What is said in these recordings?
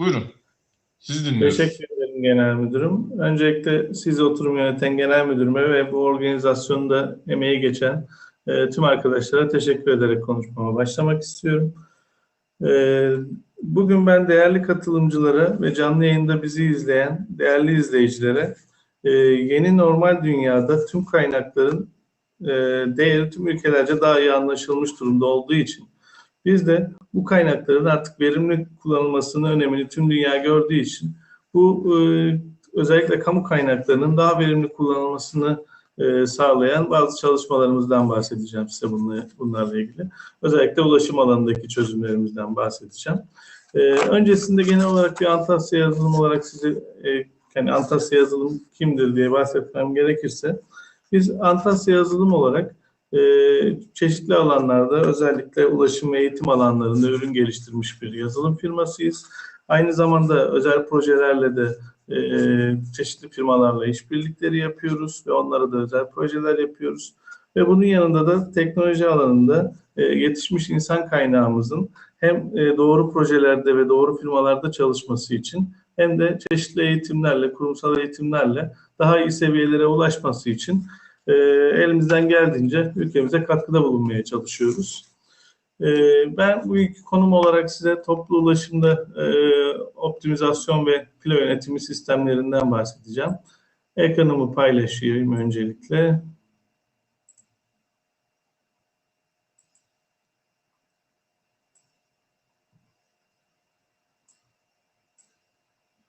Buyurun. Sizi dinliyoruz. Teşekkür ederim Genel Müdürüm. Öncelikle sizi oturum yöneten Genel Müdürüme ve bu organizasyonda emeği geçen e, tüm arkadaşlara teşekkür ederek konuşmama başlamak istiyorum. E, bugün ben değerli katılımcılara ve canlı yayında bizi izleyen değerli izleyicilere e, yeni normal dünyada tüm kaynakların e, değeri tüm ülkelerce daha iyi anlaşılmış durumda olduğu için biz de bu kaynakların artık verimli kullanılmasının önemini tüm dünya gördüğü için bu e, özellikle kamu kaynaklarının daha verimli kullanılmasını e, sağlayan bazı çalışmalarımızdan bahsedeceğim size bununla, bunlarla ilgili. Özellikle ulaşım alanındaki çözümlerimizden bahsedeceğim. E, öncesinde genel olarak bir Antasya yazılım olarak size e, yani Antasya yazılım kimdir diye bahsetmem gerekirse biz Antasya yazılım olarak e, çeşitli alanlarda özellikle ulaşım ve eğitim alanlarında ürün geliştirmiş bir yazılım firmasıyız. Aynı zamanda özel projelerle de e, çeşitli firmalarla işbirlikleri yapıyoruz ve onlara da özel projeler yapıyoruz. Ve bunun yanında da teknoloji alanında e, yetişmiş insan kaynağımızın hem e, doğru projelerde ve doğru firmalarda çalışması için hem de çeşitli eğitimlerle, kurumsal eğitimlerle daha iyi seviyelere ulaşması için e, elimizden geldiğince ülkemize katkıda bulunmaya çalışıyoruz. E, ben bu ilk konum olarak size toplu ulaşımda e, optimizasyon ve filo yönetimi sistemlerinden bahsedeceğim. Ekranımı paylaşayım öncelikle.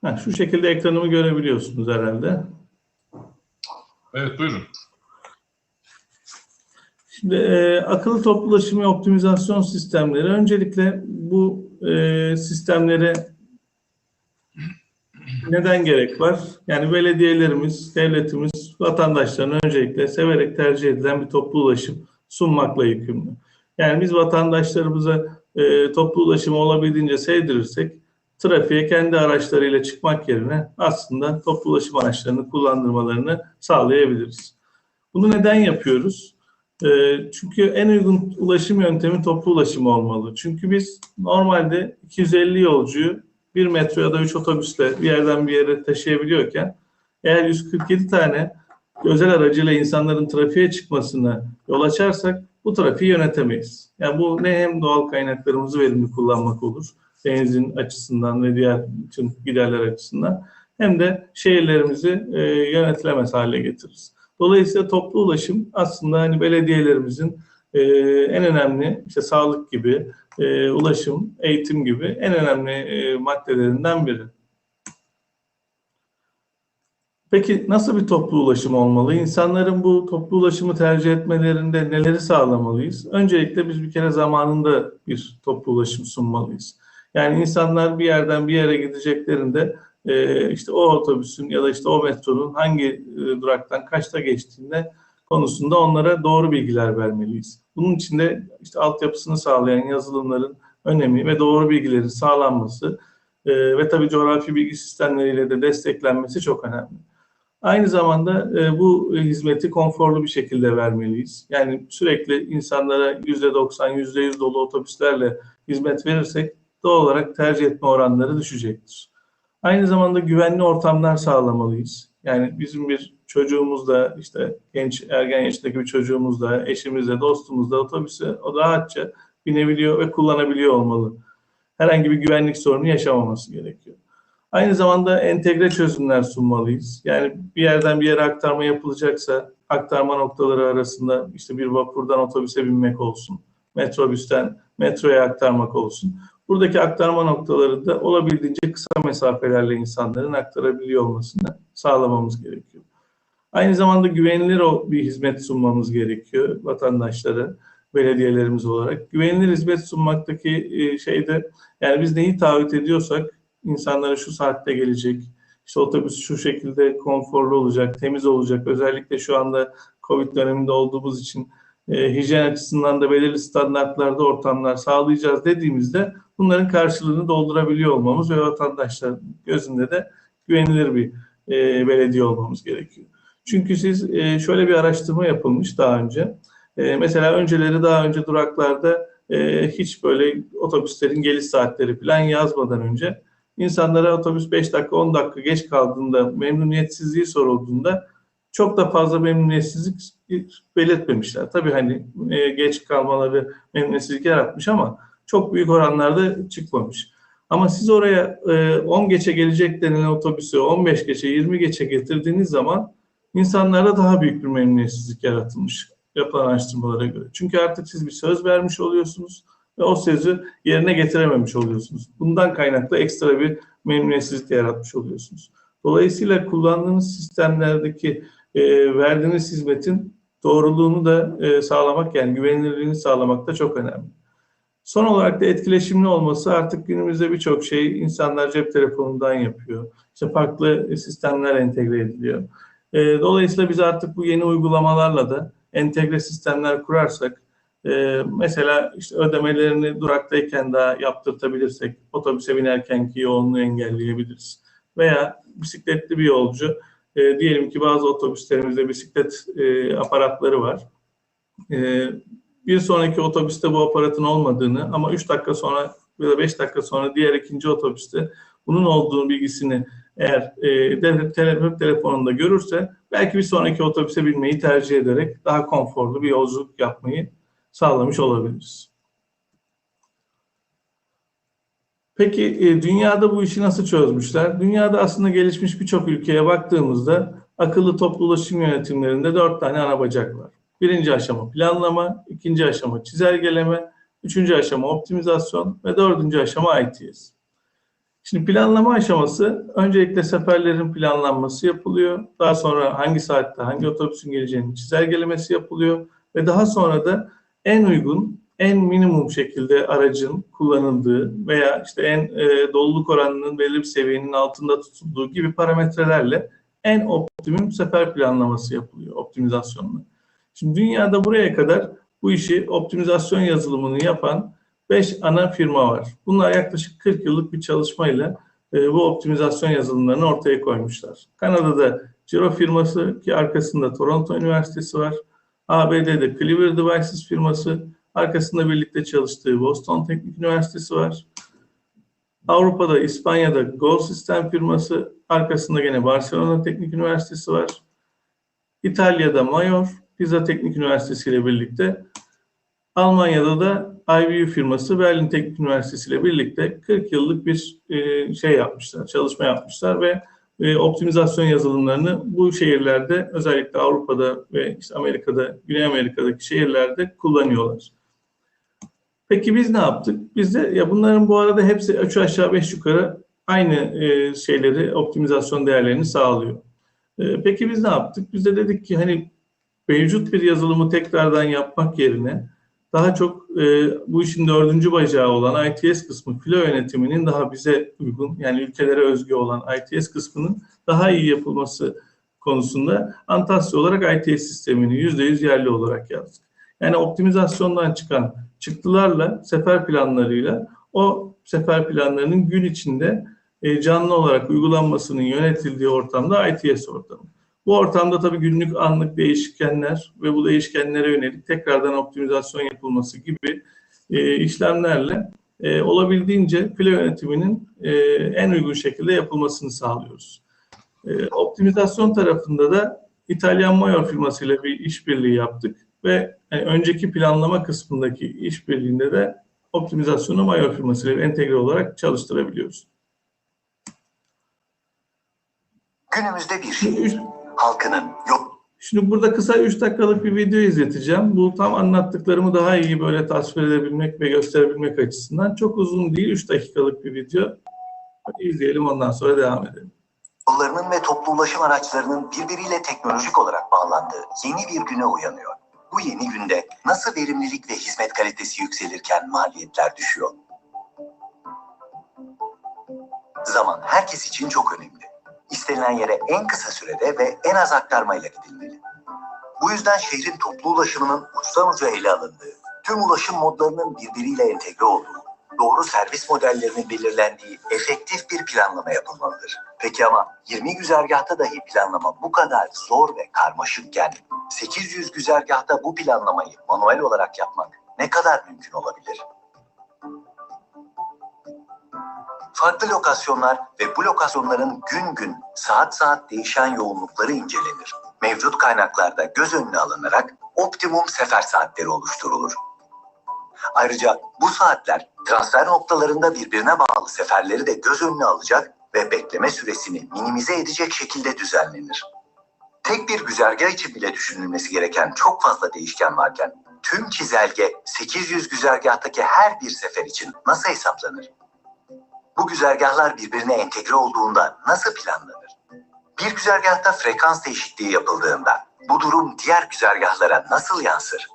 Ha, şu şekilde ekranımı görebiliyorsunuz herhalde. Evet buyurun. Şimdi e, akıllı toplu ulaşım ve optimizasyon sistemleri öncelikle bu e, sistemlere neden gerek var? Yani belediyelerimiz, devletimiz, vatandaşların öncelikle severek tercih edilen bir toplu ulaşım sunmakla yükümlü. Yani biz vatandaşlarımıza e, toplu ulaşımı olabildiğince sevdirirsek trafiğe kendi araçlarıyla çıkmak yerine aslında toplu ulaşım araçlarını kullandırmalarını sağlayabiliriz. Bunu neden yapıyoruz? Ee, çünkü en uygun ulaşım yöntemi toplu ulaşım olmalı. Çünkü biz normalde 250 yolcuyu bir metro ya da 3 otobüsle bir yerden bir yere taşıyabiliyorken eğer 147 tane özel aracıyla insanların trafiğe çıkmasına yol açarsak bu trafiği yönetemeyiz. Yani bu ne hem doğal kaynaklarımızı verimli kullanmak olur, benzin açısından ve diğer tüm giderler açısından hem de şehirlerimizi e, yönetilemez hale getiririz. Dolayısıyla toplu ulaşım aslında hani belediyelerimizin e, en önemli işte sağlık gibi, e, ulaşım, eğitim gibi en önemli e, maddelerinden biri. Peki nasıl bir toplu ulaşım olmalı? İnsanların bu toplu ulaşımı tercih etmelerinde neleri sağlamalıyız? Öncelikle biz bir kere zamanında bir toplu ulaşım sunmalıyız. Yani insanlar bir yerden bir yere gideceklerinde e, işte o otobüsün ya da işte o metronun hangi e, duraktan kaçta geçtiğinde konusunda onlara doğru bilgiler vermeliyiz. Bunun için de işte altyapısını sağlayan yazılımların önemi ve doğru bilgilerin sağlanması e, ve tabii coğrafi bilgi sistemleriyle de desteklenmesi çok önemli. Aynı zamanda e, bu hizmeti konforlu bir şekilde vermeliyiz. Yani sürekli insanlara %90, %100 dolu otobüslerle hizmet verirsek doğal olarak tercih etme oranları düşecektir. Aynı zamanda güvenli ortamlar sağlamalıyız. Yani bizim bir çocuğumuz da işte genç ergen yaşındaki bir çocuğumuz da eşimiz de dostumuz da otobüse o rahatça binebiliyor ve kullanabiliyor olmalı. Herhangi bir güvenlik sorunu yaşamaması gerekiyor. Aynı zamanda entegre çözümler sunmalıyız. Yani bir yerden bir yere aktarma yapılacaksa aktarma noktaları arasında işte bir vapurdan otobüse binmek olsun, metrobüsten metroya aktarmak olsun. Buradaki aktarma noktaları da olabildiğince kısa mesafelerle insanların aktarabiliyor olmasını sağlamamız gerekiyor. Aynı zamanda güvenilir bir hizmet sunmamız gerekiyor vatandaşlara, belediyelerimiz olarak. Güvenilir hizmet sunmaktaki şeyde yani biz neyi taahhüt ediyorsak insanlara şu saatte gelecek, işte otobüs şu şekilde konforlu olacak, temiz olacak. Özellikle şu anda Covid döneminde olduğumuz için e, hijyen açısından da belirli standartlarda ortamlar sağlayacağız dediğimizde bunların karşılığını doldurabiliyor olmamız ve vatandaşlar gözünde de güvenilir bir e, belediye olmamız gerekiyor. Çünkü siz e, şöyle bir araştırma yapılmış daha önce. E, mesela önceleri daha önce duraklarda e, hiç böyle otobüslerin geliş saatleri falan yazmadan önce insanlara otobüs 5 dakika 10 dakika geç kaldığında memnuniyetsizliği sorulduğunda çok da fazla memnuniyetsizlik belirtmemişler. Tabii hani e, geç kalmaları memnuniyetsizlik yaratmış ama çok büyük oranlarda çıkmamış. Ama siz oraya e, 10 geçe gelecek denilen otobüsü 15 geçe 20 geçe getirdiğiniz zaman insanlarda daha büyük bir memnuniyetsizlik yaratılmış yapılan araştırmalara göre. Çünkü artık siz bir söz vermiş oluyorsunuz ve o sözü yerine getirememiş oluyorsunuz. Bundan kaynaklı ekstra bir memnuniyetsizlik yaratmış oluyorsunuz. Dolayısıyla kullandığınız sistemlerdeki e, verdiğiniz hizmetin doğruluğunu da e, sağlamak yani güvenilirliğini sağlamak da çok önemli. Son olarak da etkileşimli olması artık günümüzde birçok şey insanlar cep telefonundan yapıyor. İşte farklı sistemler entegre ediliyor. E, dolayısıyla biz artık bu yeni uygulamalarla da entegre sistemler kurarsak e, mesela işte ödemelerini duraktayken daha yaptırtabilirsek otobüse binerkenki yoğunluğu engelleyebiliriz. Veya bisikletli bir yolcu e, diyelim ki bazı otobüslerimizde bisiklet e, aparatları var. E, bir sonraki otobüste bu aparatın olmadığını ama 3 dakika sonra ya da 5 dakika sonra diğer ikinci otobüste bunun olduğunu bilgisini eğer e, devlet tele, telefonunda görürse belki bir sonraki otobüse binmeyi tercih ederek daha konforlu bir yolculuk yapmayı sağlamış olabiliriz. Peki e, dünyada bu işi nasıl çözmüşler? Dünyada aslında gelişmiş birçok ülkeye baktığımızda akıllı toplu ulaşım yönetimlerinde dört tane ana bacak var. Birinci aşama planlama, ikinci aşama çizelgeleme, üçüncü aşama optimizasyon ve dördüncü aşama ITS. Şimdi planlama aşaması öncelikle seferlerin planlanması yapılıyor. Daha sonra hangi saatte hangi otobüsün geleceğinin çizelgelemesi yapılıyor ve daha sonra da en uygun, en minimum şekilde aracın kullanıldığı veya işte en e, doluluk oranının belli bir seviyenin altında tutulduğu gibi parametrelerle en optimum sefer planlaması yapılıyor optimizasyonla. Şimdi dünyada buraya kadar bu işi optimizasyon yazılımını yapan 5 ana firma var. Bunlar yaklaşık 40 yıllık bir çalışmayla e, bu optimizasyon yazılımlarını ortaya koymuşlar. Kanada'da Ciro firması ki arkasında Toronto Üniversitesi var. ABD'de Clever Devices firması, arkasında birlikte çalıştığı Boston Teknik Üniversitesi var. Avrupa'da, İspanya'da Go System firması, arkasında gene Barcelona Teknik Üniversitesi var. İtalya'da Mayor, Pisa Teknik Üniversitesi ile birlikte. Almanya'da da IBU firması Berlin Teknik Üniversitesi ile birlikte 40 yıllık bir e, şey yapmışlar, çalışma yapmışlar ve e, optimizasyon yazılımlarını bu şehirlerde özellikle Avrupa'da ve işte Amerika'da, Güney Amerika'daki şehirlerde kullanıyorlar. Peki biz ne yaptık? Biz de ya bunların bu arada hepsi 3 aşağı 5 yukarı aynı e, şeyleri optimizasyon değerlerini sağlıyor. E, peki biz ne yaptık? Biz de dedik ki hani mevcut bir yazılımı tekrardan yapmak yerine daha çok e, bu işin dördüncü bacağı olan ITS kısmı filo yönetiminin daha bize uygun yani ülkelere özgü olan ITS kısmının daha iyi yapılması konusunda Antasya olarak ITS sistemini %100 yerli olarak yazdık. Yani optimizasyondan çıkan çıktılarla, sefer planlarıyla o sefer planlarının gün içinde e, canlı olarak uygulanmasının yönetildiği ortamda ITS ortamı. Bu ortamda tabii günlük anlık değişkenler ve bu değişkenlere yönelik tekrardan optimizasyon yapılması gibi e, işlemlerle e, olabildiğince filo yönetiminin en uygun şekilde yapılmasını sağlıyoruz. Optimizasyon tarafında da İtalyan Mayor firmasıyla bir işbirliği yaptık ve yani önceki planlama kısmındaki işbirliğinde de optimizasyonu Mayor firmasıyla entegre olarak çalıştırabiliyoruz. Günümüzde bir şehir halkının yok Şimdi burada kısa 3 dakikalık bir video izleteceğim. Bu tam anlattıklarımı daha iyi böyle tasvir edebilmek ve gösterebilmek açısından. Çok uzun değil, 3 dakikalık bir video. Hadi izleyelim ondan sonra devam edelim. yollarının ve toplu ulaşım araçlarının birbiriyle teknolojik olarak bağlandığı yeni bir güne uyanıyor. Bu yeni günde nasıl verimlilik ve hizmet kalitesi yükselirken maliyetler düşüyor? Zaman herkes için çok önemli. İstenilen yere en kısa sürede ve en az aktarmayla gidilmeli. Bu yüzden şehrin toplu ulaşımının uçtan uca ele alındığı, tüm ulaşım modlarının birbiriyle entegre olduğu, doğru servis modellerinin belirlendiği efektif bir planlama yapılmalıdır. Peki ama 20 güzergahta dahi planlama bu kadar zor ve karmaşıkken 800 güzergahta bu planlamayı manuel olarak yapmak ne kadar mümkün olabilir? Farklı lokasyonlar ve bu lokasyonların gün gün, saat saat değişen yoğunlukları incelenir. Mevcut kaynaklarda göz önüne alınarak optimum sefer saatleri oluşturulur. Ayrıca bu saatler transfer noktalarında birbirine bağlı seferleri de göz önüne alacak ve bekleme süresini minimize edecek şekilde düzenlenir. Tek bir güzergah için bile düşünülmesi gereken çok fazla değişken varken tüm çizelge 800 güzergahtaki her bir sefer için nasıl hesaplanır? Bu güzergahlar birbirine entegre olduğunda nasıl planlanır? Bir güzergahta frekans değişikliği yapıldığında bu durum diğer güzergahlara nasıl yansır?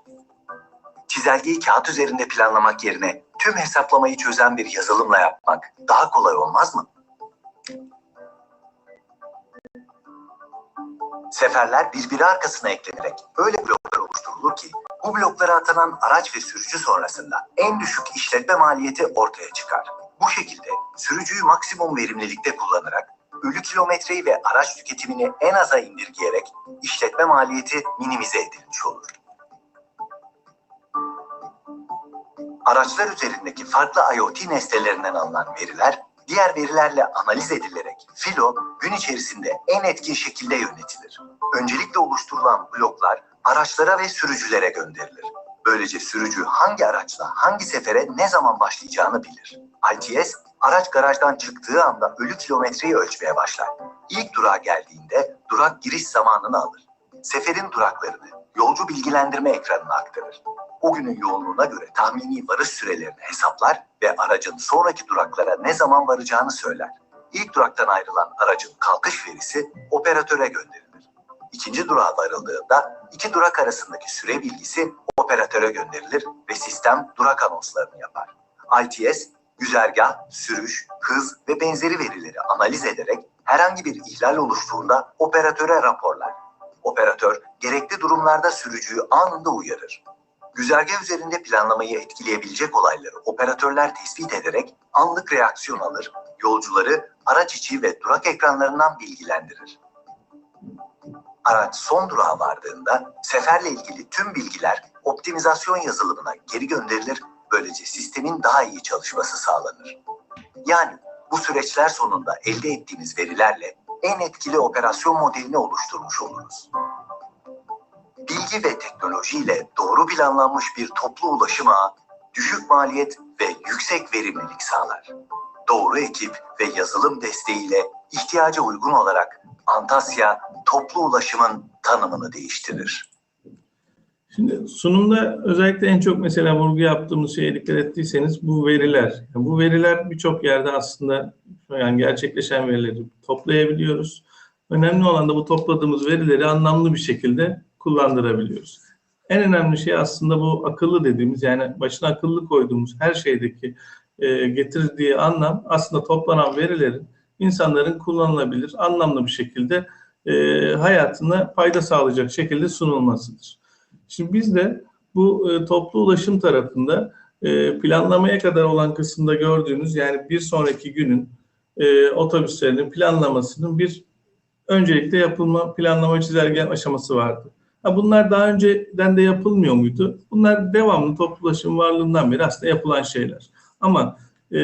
Çizelgeyi kağıt üzerinde planlamak yerine tüm hesaplamayı çözen bir yazılımla yapmak daha kolay olmaz mı? Seferler birbiri arkasına eklenerek öyle bloklar oluşturulur ki bu bloklara atanan araç ve sürücü sonrasında en düşük işletme maliyeti ortaya çıkar. Bu şekilde sürücüyü maksimum verimlilikte kullanarak ölü kilometreyi ve araç tüketimini en aza indirgeyerek işletme maliyeti minimize edilmiş olur. Araçlar üzerindeki farklı IoT nesnelerinden alınan veriler diğer verilerle analiz edilerek filo gün içerisinde en etkin şekilde yönetilir. Öncelikle oluşturulan bloklar araçlara ve sürücülere gönderilir. Böylece sürücü hangi araçla hangi sefere ne zaman başlayacağını bilir. ITS araç garajdan çıktığı anda ölü kilometreyi ölçmeye başlar. İlk durağa geldiğinde durak giriş zamanını alır. Seferin duraklarını yolcu bilgilendirme ekranına aktarır. O günün yoğunluğuna göre tahmini varış sürelerini hesaplar ve aracın sonraki duraklara ne zaman varacağını söyler. İlk duraktan ayrılan aracın kalkış verisi operatöre gönderilir. İkinci durağa varıldığında iki durak arasındaki süre bilgisi operatöre gönderilir ve sistem durak anonslarını yapar. ITS, güzergah, sürüş, hız ve benzeri verileri analiz ederek herhangi bir ihlal oluştuğunda operatöre raporlar. Operatör gerekli durumlarda sürücüyü anında uyarır. Güzergah üzerinde planlamayı etkileyebilecek olayları operatörler tespit ederek anlık reaksiyon alır, yolcuları araç içi ve durak ekranlarından bilgilendirir. Araç son durağa vardığında seferle ilgili tüm bilgiler optimizasyon yazılımına geri gönderilir, böylece sistemin daha iyi çalışması sağlanır. Yani bu süreçler sonunda elde ettiğimiz verilerle en etkili operasyon modelini oluşturmuş oluruz bilgi ve teknolojiyle doğru planlanmış bir toplu ulaşım ağı, düşük maliyet ve yüksek verimlilik sağlar. Doğru ekip ve yazılım desteğiyle ihtiyaca uygun olarak Antasya toplu ulaşımın tanımını değiştirir. Şimdi sunumda özellikle en çok mesela vurgu yaptığımız şeye dikkat ettiyseniz bu veriler. Yani bu veriler birçok yerde aslında yani gerçekleşen verileri toplayabiliyoruz. Önemli olan da bu topladığımız verileri anlamlı bir şekilde kullandırabiliyoruz. En önemli şey aslında bu akıllı dediğimiz yani başına akıllı koyduğumuz her şeydeki e, getirdiği anlam aslında toplanan verilerin insanların kullanılabilir, anlamlı bir şekilde e, hayatına fayda sağlayacak şekilde sunulmasıdır. Şimdi biz de bu e, toplu ulaşım tarafında e, planlamaya kadar olan kısımda gördüğünüz yani bir sonraki günün e, otobüslerinin planlamasının bir öncelikle yapılma planlama çizelge aşaması vardı. Ha, bunlar daha önceden de yapılmıyor muydu? Bunlar devamlı toplu varlığından beri aslında yapılan şeyler. Ama e,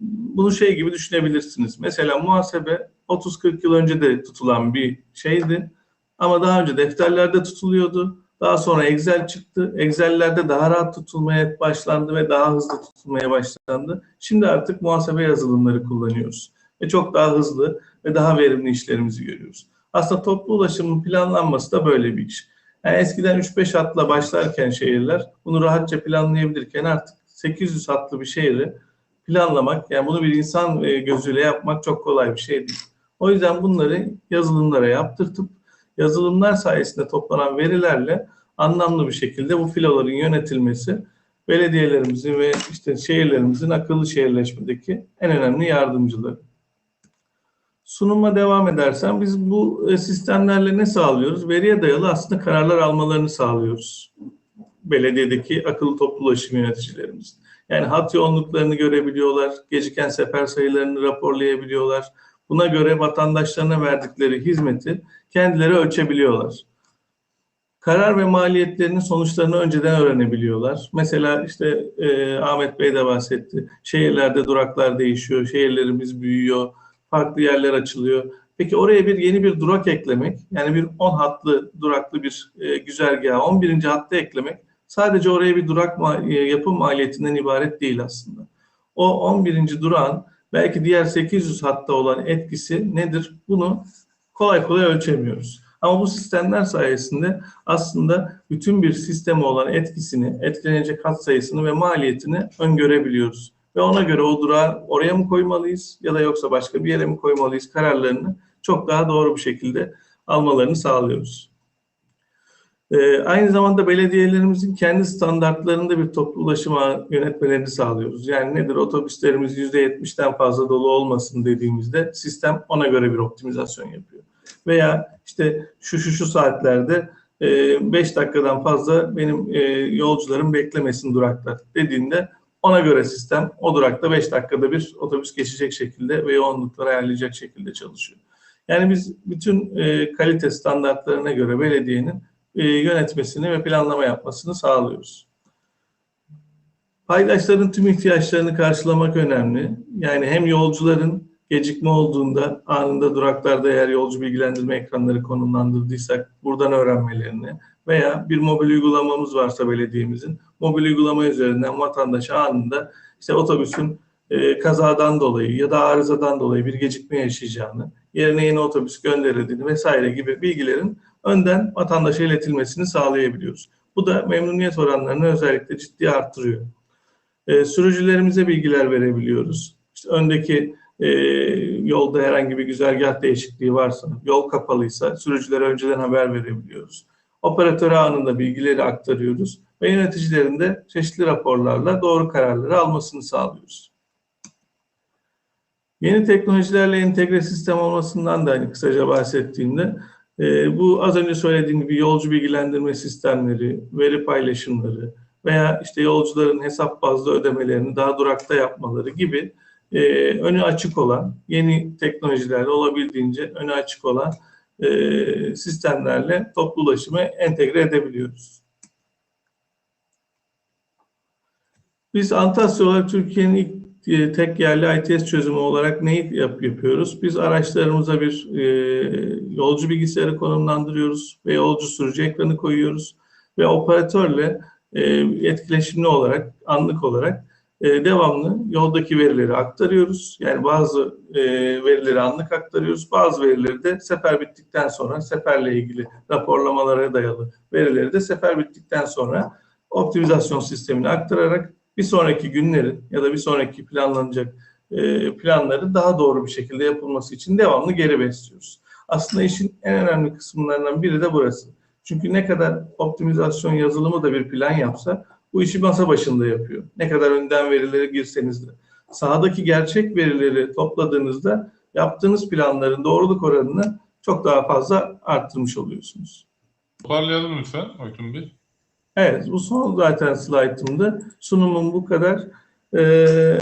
bunu şey gibi düşünebilirsiniz. Mesela muhasebe 30-40 yıl önce de tutulan bir şeydi. Ama daha önce defterlerde tutuluyordu. Daha sonra Excel çıktı. Excel'lerde daha rahat tutulmaya başlandı ve daha hızlı tutulmaya başlandı. Şimdi artık muhasebe yazılımları kullanıyoruz. Ve çok daha hızlı ve daha verimli işlerimizi görüyoruz. Aslında toplu ulaşımın planlanması da böyle bir iş. Yani eskiden 3-5 hatla başlarken şehirler bunu rahatça planlayabilirken artık 800 hatlı bir şehri planlamak, yani bunu bir insan e, gözüyle yapmak çok kolay bir şey değil. O yüzden bunları yazılımlara yaptırtıp yazılımlar sayesinde toplanan verilerle anlamlı bir şekilde bu filoların yönetilmesi belediyelerimizin ve işte şehirlerimizin akıllı şehirleşmedeki en önemli yardımcıları. Sunuma devam edersen biz bu e, sistemlerle ne sağlıyoruz? Veriye dayalı aslında kararlar almalarını sağlıyoruz. Belediyedeki akıllı toplu ulaşım yöneticilerimiz. Yani hat yoğunluklarını görebiliyorlar, geciken sefer sayılarını raporlayabiliyorlar. Buna göre vatandaşlarına verdikleri hizmeti kendileri ölçebiliyorlar. karar ve maliyetlerinin sonuçlarını önceden öğrenebiliyorlar. Mesela işte e, Ahmet Bey de bahsetti. Şehirlerde duraklar değişiyor, şehirlerimiz büyüyor, farklı yerler açılıyor. Peki oraya bir yeni bir durak eklemek, yani bir 10 hatlı duraklı bir e, güzergaha 11. hatta eklemek sadece oraya bir durak ma- e, yapım maliyetinden ibaret değil aslında. O 11. durağın belki diğer 800 hatta olan etkisi nedir? Bunu kolay kolay ölçemiyoruz. Ama bu sistemler sayesinde aslında bütün bir sisteme olan etkisini, etkilenecek hat sayısını ve maliyetini öngörebiliyoruz. Ve ona göre o durağı oraya mı koymalıyız ya da yoksa başka bir yere mi koymalıyız kararlarını çok daha doğru bir şekilde almalarını sağlıyoruz. Ee, aynı zamanda belediyelerimizin kendi standartlarında bir toplu ulaşım ağı yönetmelerini sağlıyoruz. Yani nedir? Otobüslerimiz %70'den fazla dolu olmasın dediğimizde sistem ona göre bir optimizasyon yapıyor. Veya işte şu şu şu saatlerde 5 dakikadan fazla benim e, yolcularım beklemesin durakta dediğinde ona göre sistem o durakta 5 dakikada bir otobüs geçecek şekilde ve yoğunlukları ayarlayacak şekilde çalışıyor. Yani biz bütün e, kalite standartlarına göre belediyenin e, yönetmesini ve planlama yapmasını sağlıyoruz. Paydaşların tüm ihtiyaçlarını karşılamak önemli. Yani hem yolcuların gecikme olduğunda anında duraklarda eğer yolcu bilgilendirme ekranları konumlandırdıysak buradan öğrenmelerini veya bir mobil uygulamamız varsa belediyemizin mobil uygulama üzerinden vatandaşa anında işte otobüsün e, kazadan dolayı ya da arızadan dolayı bir gecikme yaşayacağını, yerine yeni otobüs gönderildiğini vesaire gibi bilgilerin önden vatandaşa iletilmesini sağlayabiliyoruz. Bu da memnuniyet oranlarını özellikle ciddi arttırıyor. E, sürücülerimize bilgiler verebiliyoruz. İşte öndeki e, yolda herhangi bir güzergah değişikliği varsa, yol kapalıysa sürücülere önceden haber verebiliyoruz. Operatöre anında bilgileri aktarıyoruz ve yöneticilerin de çeşitli raporlarla doğru kararları almasını sağlıyoruz. Yeni teknolojilerle entegre sistem olmasından da hani kısaca bahsettiğimde e, bu az önce söylediğim gibi yolcu bilgilendirme sistemleri, veri paylaşımları veya işte yolcuların hesap bazlı ödemelerini daha durakta yapmaları gibi e, önü açık olan, yeni teknolojilerle olabildiğince önü açık olan e, sistemlerle toplu ulaşımı entegre edebiliyoruz. Biz Antasya olarak Türkiye'nin ilk e, tek yerli ITS çözümü olarak neyi yap, yapıyoruz? Biz araçlarımıza bir e, yolcu bilgisayarı konumlandırıyoruz ve yolcu sürücü ekranı koyuyoruz ve operatörle e, etkileşimli olarak, anlık olarak e, devamlı yoldaki verileri aktarıyoruz. Yani bazı e, verileri anlık aktarıyoruz, bazı verileri de sefer bittikten sonra seferle ilgili raporlamalara dayalı verileri de sefer bittikten sonra optimizasyon sistemine aktararak bir sonraki günlerin ya da bir sonraki planlanacak e, planları daha doğru bir şekilde yapılması için devamlı geri besliyoruz. Aslında işin en önemli kısımlarından biri de burası. Çünkü ne kadar optimizasyon yazılımı da bir plan yapsa bu işi masa başında yapıyor. Ne kadar önden verileri girseniz de. Sahadaki gerçek verileri topladığınızda yaptığınız planların doğruluk oranını çok daha fazla arttırmış oluyorsunuz. Toparlayalım lütfen Oytun Bey. Evet, bu son zaten slaytımdı. Sunumum bu kadar. Ee,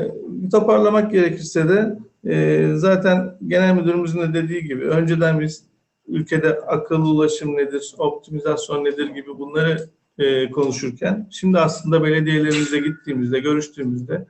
toparlamak gerekirse de e, zaten genel müdürümüzün de dediği gibi önceden biz ülkede akıllı ulaşım nedir, optimizasyon nedir gibi bunları e, konuşurken şimdi aslında belediyelerimize gittiğimizde, görüştüğümüzde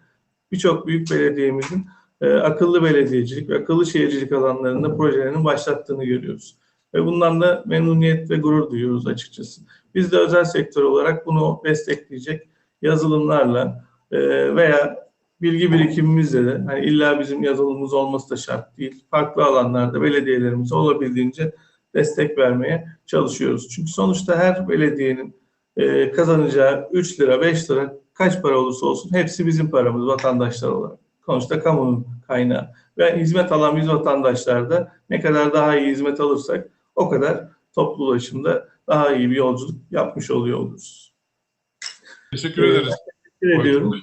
birçok büyük belediyemizin e, akıllı belediyecilik ve akıllı şehircilik alanlarında projelerinin başlattığını görüyoruz. Ve bundan da memnuniyet ve gurur duyuyoruz açıkçası. Biz de özel sektör olarak bunu destekleyecek yazılımlarla e, veya bilgi birikimimizle de hani illa bizim yazılımımız olması da şart değil. Farklı alanlarda belediyelerimize olabildiğince destek vermeye çalışıyoruz. Çünkü sonuçta her belediyenin e, kazanacağı 3 lira, 5 lira kaç para olursa olsun hepsi bizim paramız vatandaşlar olarak. Sonuçta kamunun kaynağı. Ve hizmet alan biz vatandaşlar da ne kadar daha iyi hizmet alırsak o kadar toplu ulaşımda daha iyi bir yolculuk yapmış oluyor oluruz. Teşekkür ederiz. Teşekkür ediyorum.